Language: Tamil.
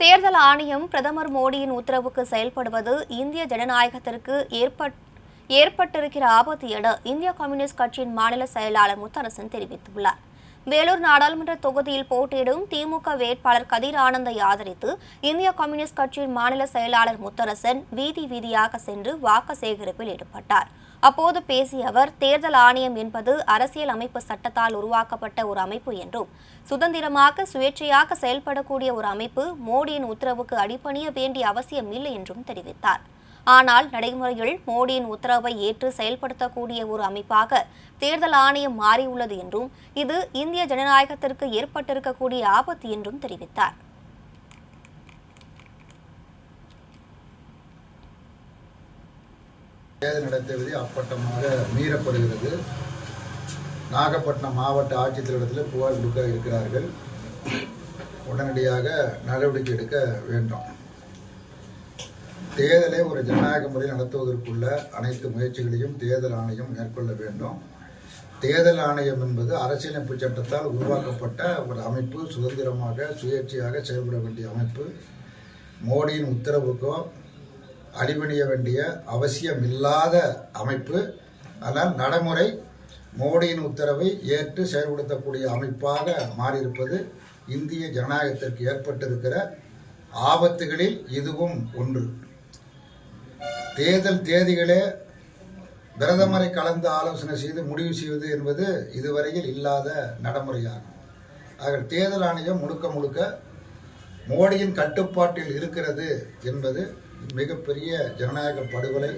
தேர்தல் ஆணையம் பிரதமர் மோடியின் உத்தரவுக்கு செயல்படுவது இந்திய ஜனநாயகத்திற்கு ஏற்பட் ஏற்பட்டிருக்கிற ஆபத்து என இந்திய கம்யூனிஸ்ட் கட்சியின் மாநில செயலாளர் முத்தரசன் தெரிவித்துள்ளார். வேலூர் நாடாளுமன்ற தொகுதியில் போட்டியிடும் திமுக வேட்பாளர் கதிர் ஆனந்தை ஆதரித்து இந்திய கம்யூனிஸ்ட் கட்சியின் மாநில செயலாளர் முத்தரசன் வீதி வீதியாக சென்று வாக்கு சேகரிப்பில் ஈடுபட்டார். அப்போது பேசிய அவர் தேர்தல் ஆணையம் என்பது அரசியல் அமைப்பு சட்டத்தால் உருவாக்கப்பட்ட ஒரு அமைப்பு என்றும் சுதந்திரமாக சுயேட்சையாக செயல்படக்கூடிய ஒரு அமைப்பு மோடியின் உத்தரவுக்கு அடிப்பணிய வேண்டிய அவசியம் இல்லை என்றும் தெரிவித்தார். ஆனால் நடைமுறையில் மோடியின் உத்தரவை ஏற்று செயல்படுத்தக்கூடிய ஒரு அமைப்பாக தேர்தல் ஆணையம் மாறியுள்ளது என்றும் இது இந்திய ஜனநாயகத்திற்கு ஏற்பட்டிருக்கக்கூடிய ஆபத்து என்றும் தெரிவித்தார். தேர்தல் நடத்தை அப்பட்டமாக மீறப்படுகிறது. நாகப்பட்டினம் மாவட்ட ஆட்சித்தலைவரத்தில் புகார் கொடுக்க இருக்கிறார்கள். உடனடியாக நடவடிக்கை எடுக்க வேண்டும். தேர்தலை ஒரு ஜனநாயக முறையில் நடத்துவதற்குள்ள அனைத்து முயற்சிகளையும் தேர்தல் ஆணையம் மேற்கொள்ள வேண்டும். தேர்தல் ஆணையம் என்பது அரசியலமைப்பு சட்டத்தால் உருவாக்கப்பட்ட ஒரு அமைப்பு. சுதந்திரமாக சுயேட்சையாக செயல்பட வேண்டிய அமைப்பு. மோடியின் உத்தரவுக்கோ அடிபணிய வேண்டிய அவசியம் இல்லாத அமைப்பு. ஆனால் நடைமுறை மோடியின் உத்தரவை ஏற்று செயல்படுத்தக்கூடிய அமைப்பாக மாறியிருப்பது இந்திய ஜனநாயகத்திற்கு ஏற்பட்டிருக்கிற ஆபத்துகளில் இதுவும் ஒன்று. தேர்தல் தேதிகளே பிரதமரை கலந்து ஆலோசனை செய்து முடிவு செய்வது என்பது இதுவரையில் இல்லாத நடைமுறையாகும். ஆக தேர்தல் ஆணையம் முழுக்க முழுக்க மோடியின் கட்டுப்பாட்டில் இருக்கிறது என்பது மிகப்பெரிய ஜனநாயக படுகொலை